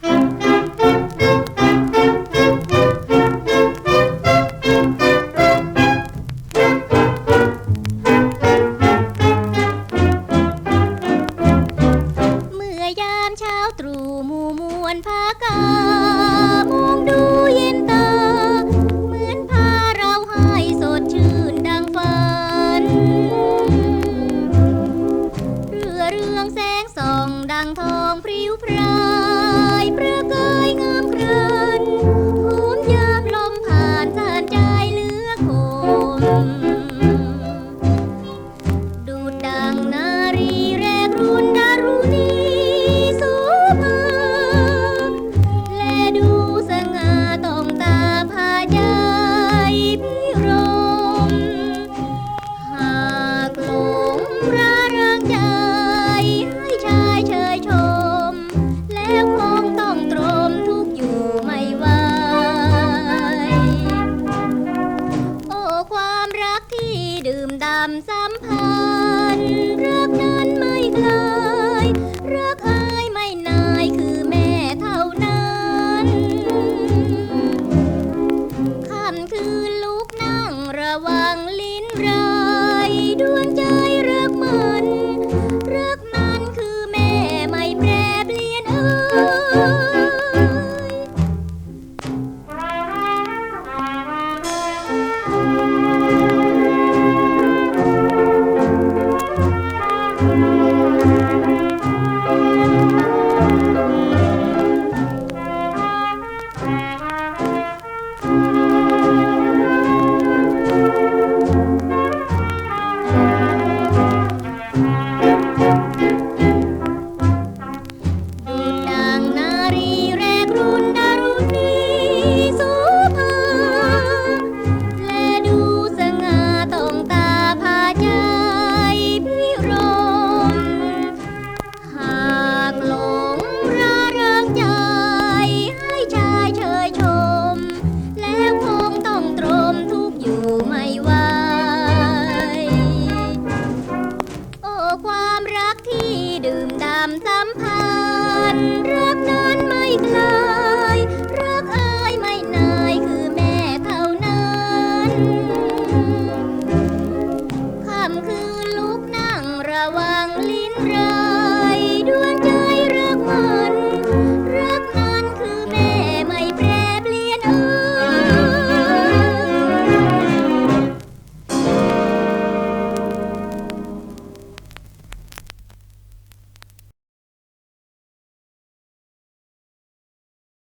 เมื่ ดื่มดำสัมพันธ์รักนั้นไม่คลายรักอายไม่นายคือแม่เท่านั้นค่ำคืนลุกนั่งระวังลิ้นรา ความสัมพันธ์รักนั้นไม่คลายรักอายไม่นายคือแม่เท่านั้นคำคือลูกนั่งระวังลิ้นระ